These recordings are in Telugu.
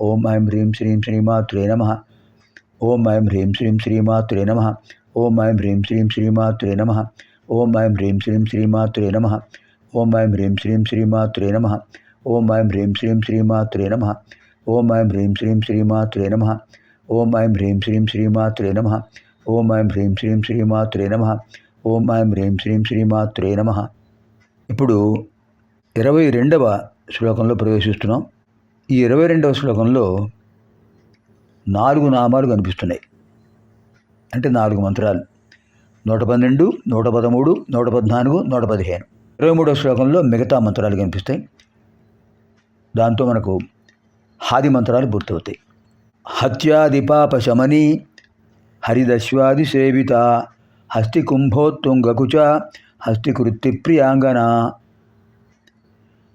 ఓం ఐం హ్రీం శ్రీం శ్రీమాతులే నమ ఓం ఐం హ్రీం శ్రీం శ్రీమాతులే నమ ఓం ఐం హ్రీం శ్రీం శ్రీమాతులే నమ ఓం ఐం హ్రీం శ్రీం శ్రీమాతులే నమ ఓం ఐం హ్రీం శ్రీం శ్రీమాతులే నమ ఓం ఐం హ్రీం శ్రీం శ్రీమాతులే నమ ఓం ఐం హ్రీం శ్రీం శ్రీమాతులే నమ ఓం ఐం హ్రీం శ్రీం శ్రీమాతులే నమ ఓం ఐం హ్రీం శ్రీం శ్రీమాతులే నమ ఓం ఐం హ్రీం శ్రీం శ్రీమాతులే నమ ఇప్పుడు ఇరవై రెండవ శ్లోకంలో ప్రవేశిస్తున్నాం ఈ ఇరవై రెండవ శ్లోకంలో నాలుగు నామాలు కనిపిస్తున్నాయి. అంటే నాలుగు మంత్రాలు. నూట పన్నెండు నూట పదమూడు నూట పద్నాలుగు నూట పదిహేను. ఇరవై మూడవ శ్లోకంలో మిగతా మంత్రాలు కనిపిస్తాయి. దాంతో మనకు హాది మంత్రాలు పూర్తవుతాయి హత్యాదిపాప శమని హరిదశ్వాది సేవిత హస్తి కుంభోత్తుంగకుచ హస్తికృత్తి ప్రియాంగన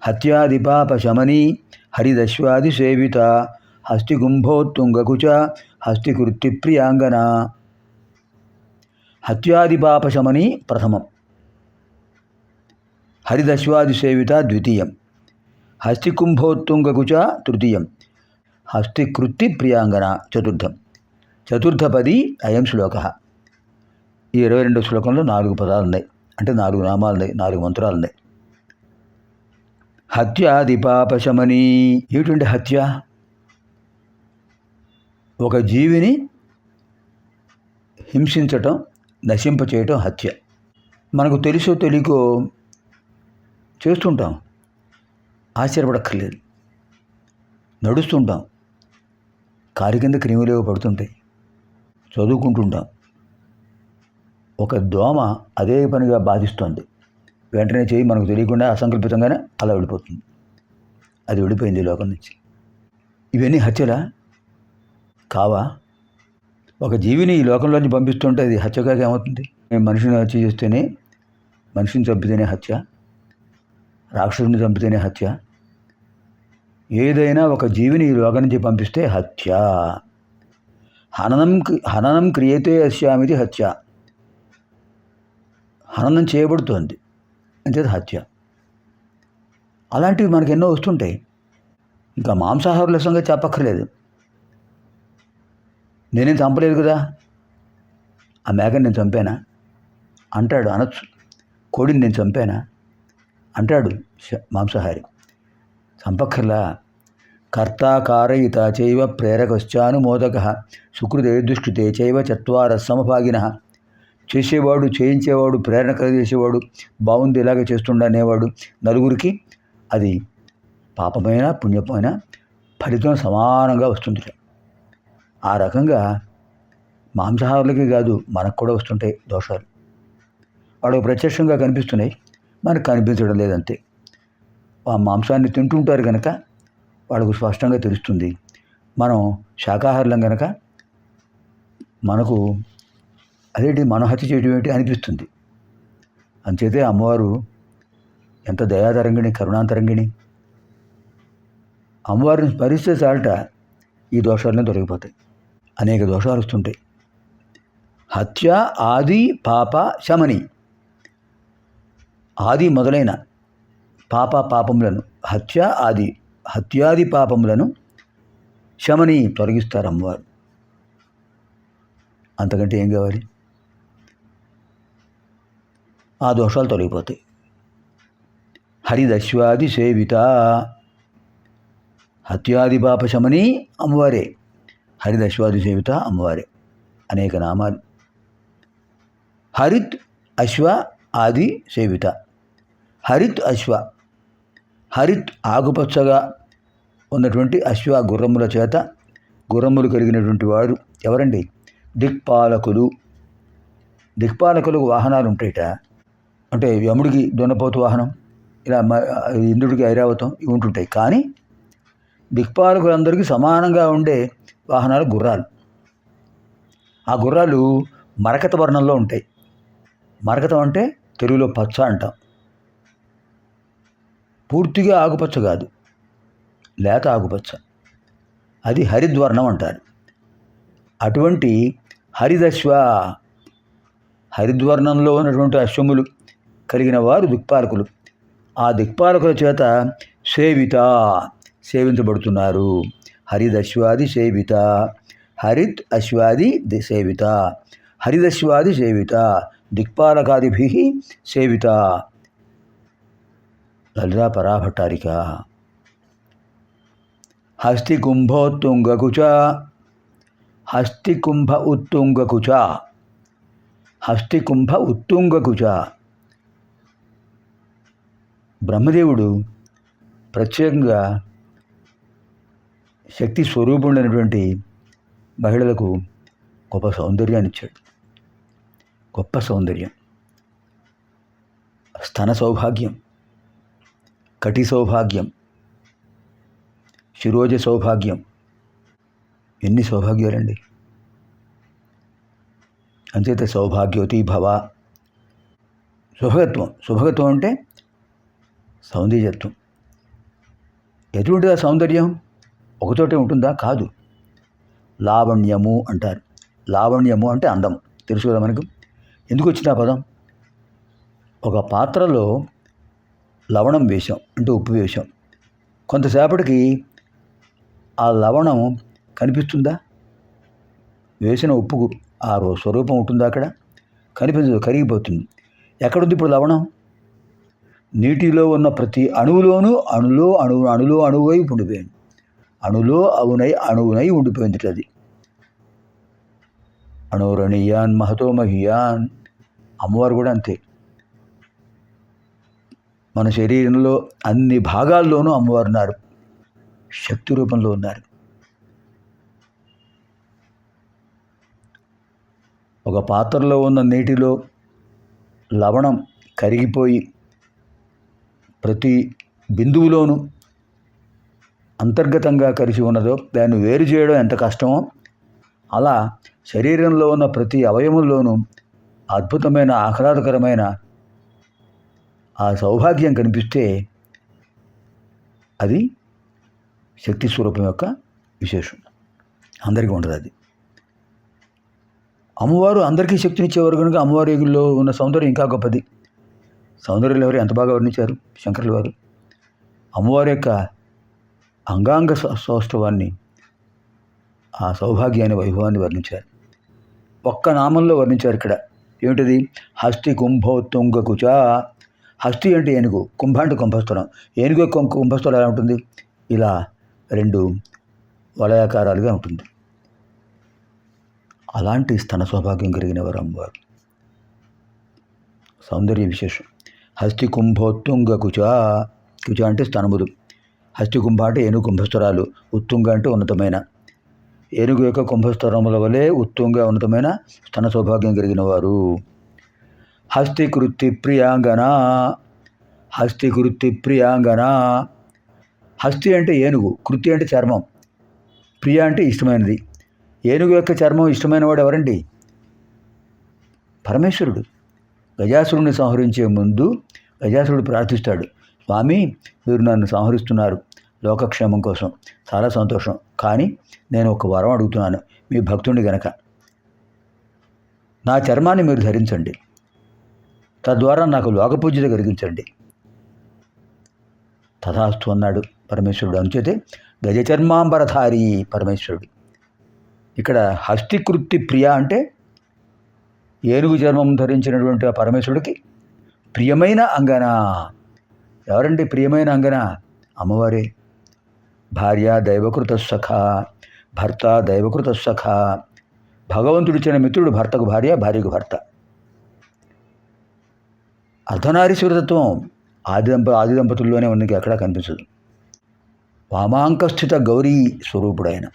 హత్యాదిపాప శమని హరిదశ్వాది సేవిత హస్తికుంభోత్తుంగకుచ హస్తికృత్తి ప్రియాంగన హత్యాదిపాపశమని ప్రథమం హరిదశ్వాది సేవిత ద్వితీయం హస్తికుంభోత్తుంగకుచ తృతీయం హస్తికృత్తి ప్రియాంగన చతుర్థం చతుర్థపది అయం శ్లోక ఈ ఇరవై రెండు శ్లోకంలో నాలుగు పదాలు ఉన్నాయి అంటే నాలుగు నామాలు ఉన్నాయి నాలుగు మంత్రాలు ఉన్నాయి హత్యాదిపాపశమని. ఏటువంటి హత్య? ఒక జీవిని హింసించటం నశింపచేయటం హత్య. మనకు తెలుసో తెలియకో చేస్తుంటాం. ఆశ్చర్యపడక్కర్లేదు. నడుస్తుంటాం. కారి కింద క్రిమిలేవో పడుతుంటాయి. చదువుకుంటుంటాం. ఒక దోమ అదే పనిగా బాధిస్తోంది. వెంటనే చేయి మనకు తెలియకుండా అసంకల్పితంగానే అలా వెళ్ళిపోతుంది. అది విడిపోయింది ఈ లోకం నుంచి. ఇవన్నీ హత్యలా? కావా? ఒక జీవిని ఈ లోకంలోంచి పంపిస్తుంటే అది హత్యగా ఏమవుతుంది? మనిషిని హత్య చేస్తేనే మనిషిని చంపితేనే హత్య రాక్షసుని చంపితేనే హత్య. ఏదైనా ఒక జీవిని ఈ లోకం నుంచి పంపిస్తే హత్య. హననం హననం క్రియతే అస్యామిది హత్య. హననం చేయబడుతోంది. అంతేది హత్య. అలాంటివి మనకు ఎన్నో వస్తుంటాయి. ఇంకా మాంసాహారుల సంగతి చెప్పక్కర్లేదు. నేనేం చంపలేదు కదా? ఆ మేకని నేను చంపానా? అంటాడు అనొచ్చు కోడిని నేను చంపానా? అంటాడు మాంసాహారి. చంపక్కర్లా? కర్తాకారయిత చైవ ప్రేరకశ్చానుమోదక సుకృతే దుష్కృతే చైవ చత్వార సమభాగిన. చేసేవాడు చేయించేవాడు ప్రేరణ కలిగేసేవాడు బాగుంది ఇలాగే చేస్తుండ అనేవాడు నలుగురికి అది పాపమైన పుణ్యమైన ఫలితం సమానంగా వస్తుంది ఆ రకంగా మాంసాహారులకి కాదు మనకు కూడా వస్తుంటాయి దోషాలు. వాడు ప్రత్యక్షంగా కనిపిస్తున్నాయి మనకు కనిపించడం లేదంతే. ఆ మాంసాన్ని తింటుంటారు కనుక వాళ్ళకు స్పష్టంగా తెలుస్తుంది. మనం శాకాహారులం కనుక మనకు అదేంటి మనం హత్య చేయడం ఏంటి అనిపిస్తుంది. అంచేతే అమ్మవారు ఎంత దయాతరంగిణి కరుణాంతరంగిణి. అమ్మవారిని స్మరిస్తే చాలట ఈ దోషాలనే దొరికిపోతాయి అనేక దోషాలు వస్తుంటాయి. హత్య ఆది పాప శమని. ఆది మొదలైన పాప పాపములను హత్య ఆది హత్యాది పాపములను శమని తొలగిస్తారు అమ్మవారు. అంతకంటే ఏం కావాలి? ఆ దోషాలు తొలగిపోతాయి. హరిదశ్వాది సేవిత. హత్యాది పాపశమని అమ్మవారే. హరిదశ్వాది సేవిత అమ్మవారే. అనేక నామాలు. హరిత్ అశ్వ ఆది సేవిత. హరిత్ అశ్వ. హరిత్ ఆకుపచ్చగా ఉన్నటువంటి అశ్వ గుర్రముల చేత గుర్రములు కలిగినటువంటి వారు ఎవరండి? దిక్పాలకులు. దిక్పాలకులకు వాహనాలు ఉంటాయిట. అంటే యముడికి దున్నపోతు వాహనం ఇలా ఇంద్రుడికి ఐరావతం ఇవి ఉంటుంటాయి. కానీ దిక్పాలకులందరికీ సమానంగా ఉండే వాహనాలు గుర్రాలు. ఆ గుర్రాలు మరకత వర్ణంలో ఉంటాయి. మరకతం అంటే తెలుగులో పచ్చ అంటాం. పూర్తిగా ఆకుపచ్చ కాదు. లేత ఆకుపచ్చ. అది హరిద్వర్ణం అంటారు. అటువంటి హరిదశ్వ హరిద్వర్ణంలో ఉన్నటువంటి అశ్వములు కలిగిన వారు దిక్పాలకులు. ఆ దిక్పాలకుల చేత సేవిత సేవించబడుతున్నారు. హరిదశ్వాది సేవిత హరిత్ అశ్వాది సేవిత హరిదశ్వాది సేవిత దిక్పాలకాదిభి సేవిత. లలితా పరాభట్టారిక. హస్తి కుంభోత్తుంగకుచ హస్తి కుంభ ఉత్తుంగకుచ హస్తి కుంభ ఉత్తుంగకుచ బ్రహ్మదేవుడు ప్రత్యేకంగా శక్తి స్వరూపుడైనటువంటి మహిళలకు గొప్ప సౌందర్యాన్ని ఇచ్చాడు. గొప్ప సౌందర్యం. స్తన సౌభాగ్యం. కటి సౌభాగ్యం. శిరోజ సౌభాగ్యం. ఎన్ని సౌభాగ్యాలండి? అంచేత సౌభాగ్యోతి భవ. శుభగత్వం. శుభగత్వం అంటే సౌందర్యత్వం. ఎటువంటిదా సౌందర్యం ఒకచోటే ఉంటుందా? కాదు. లావణ్యము అంటారు. లావణ్యము అంటే అందం. తెలుసు కదా మనకు? ఎందుకు వచ్చింది ఆ పదం? ఒక పాత్రలో లవణం వేశాం అంటే ఉప్పు వేశాం కొంతసేపటికి ఆ లవణం కనిపిస్తుందా? వేసిన ఉప్పుకు ఆ స్వరూపం ఉంటుందా అక్కడ? కనిపించదు కరిగిపోతుంది. ఎక్కడుంది ఇప్పుడు లవణం? నీటిలో ఉన్న ప్రతి అణువులోనూ అణులో అణువు అణులో అణువై ఉండిపోయింది. అణులో అవునై అణువునై ఉండిపోయింది అది అణురణీయాన్ మహతో మహియాన్ అమ్మవారు కూడా అంతే. మన శరీరంలో అన్ని భాగాల్లోనూ అమ్మవారు ఉన్నారు. శక్తి రూపంలో ఉన్నారు. ఒక పాత్రలో ఉన్న నీటిలో లవణం కరిగిపోయి ప్రతి బిందువులోనూ అంతర్గతంగా కలిసి ఉన్నదో దాన్ని వేరు చేయడం ఎంత కష్టమో అలా శరీరంలో ఉన్న ప్రతి అవయవంలోనూ అద్భుతమైన ఆహ్లాదకరమైన ఆ సౌభాగ్యం కనిపిస్తే అది శక్తి స్వరూపం యొక్క విశేషం. అందరికీ ఉండదు అది. అమ్మవారు అందరికీ శక్తినిచ్చేవారు కనుక అమ్మవారి యుగుల్లో ఉన్న సౌందర్యం ఇంకా గొప్పది. సౌందర్యులు ఎవరు ఎంత బాగా వర్ణించారు? శంకరులు వారు అమ్మవారి యొక్క అంగాంగ సౌష్ఠవాన్ని ఆ సౌభాగ్యాన్ని వైభవాన్ని వర్ణించారు. ఒక్క నామంలో వర్ణించారు ఇక్కడ. ఏమిటది? హస్తి కుంభోత్తుంగ కుచ. హస్తి అంటే ఏనుగు కుంభ అంటే కుంభస్థలం. ఏనుగు యొక్క కుంభస్థలం ఎలా ఉంటుంది? ఇలా రెండు వలయాకారాలుగా ఉంటుంది. అలాంటి స్థన సౌభాగ్యం కలిగిన వారు అమ్మవారు. సౌందర్య విశేషం. హస్తి కుంభోత్తుంగ కుచ కుచ అంటే స్తనములు హస్తి కుంభ అంటే ఏనుగు కుంభస్థరాలు ఉత్తుంగ అంటే ఉన్నతమైన. ఏనుగు యొక్క కుంభస్థరముల వలె ఉత్తుంగ ఉన్నతమైన స్తన సౌభాగ్యం కలిగిన వారు హస్తి కృత్తి ప్రియాంగన హస్తి కృత్తి ప్రియాంగన. హస్తి అంటే ఏనుగు కృతి అంటే చర్మం. ప్రియ అంటే ఇష్టమైనది. ఏనుగు యొక్క చర్మం ఇష్టమైన వాడు ఎవరండి? పరమేశ్వరుడు. గజాసురుడిని సంహరించే ముందు గజాసురుడు ప్రార్థిస్తాడు స్వామి మీరు నన్ను సంహరిస్తున్నారు లోకక్షేమం కోసం. చాలా సంతోషం. కానీ నేను ఒక వరం అడుగుతున్నాను మీ భక్తుడిని గనక. నా చర్మాన్ని మీరు ధరించండి. తద్వారా నాకు లోకపూజ్యత కలిగించండి. తథాస్తు అన్నాడు పరమేశ్వరుడు. అంచేతే గజచర్మాంబరధారి పరమేశ్వరుడు. ఇక్కడ హస్తికృత్తి ప్రియ అంటే ఏనుగు చర్మం ధరించినటువంటి ఆ పరమేశ్వరుడికి ప్రియమైన అంగన? ఎవరండి ప్రియమైన అంగన? అమ్మవారే. భార్య దైవకృత సఖ భర్త దైవకృత సఖ భగవంతుడిచ్చిన మిత్రుడు భర్తకు భార్య భార్యకు భర్త. అర్ధనారీశ్వరతత్వం ఆది దంప ఆది దంపతుల్లోనే ఉంది ఎక్కడా కనిపించదు. వామాంకస్థిత గౌరీ స్వరూపుడు ఆయన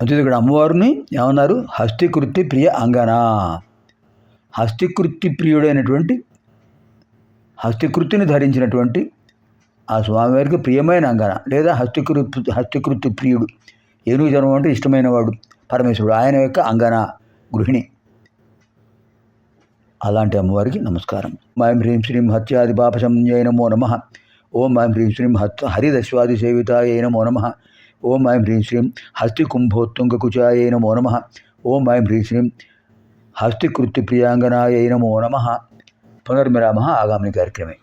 అంతే ఇక్కడ అమ్మవారిని ఏమన్నారు? హస్తికృతి ప్రియ అంగనా? హస్తికృత్తి ప్రియుడైనటువంటి హస్తికృతిని ధరించినటువంటి ఆ స్వామివారికి ప్రియమైన అంగన లేదా హస్తికృత్ హస్తికృతి ప్రియుడు. ఏనుగు జన్మం అంటే ఇష్టమైన వాడు పరమేశ్వరుడు. ఆయన యొక్క అంగన గృహిణి. అలాంటి అమ్మవారికి నమస్కారం. మాయం హ్రీం శ్రీం హత్యాది పాప సంజయ నమో నమ. ఓం మాయం హ్రీం శ్రీం హత్ హరిదశ్వాది సేవితాయ నమో నమ. ఓం మాయం హ్రీం శ్రీం హస్తి కుంభోత్తుంగ కుచాయ నమో నమ. ఓం మాయం హ్రీం శ్రీం హస్తికృత్తి ప్రియాంగనాయ నమో నమ పునర్మిరామ ఆగామిని కార్యక్రమే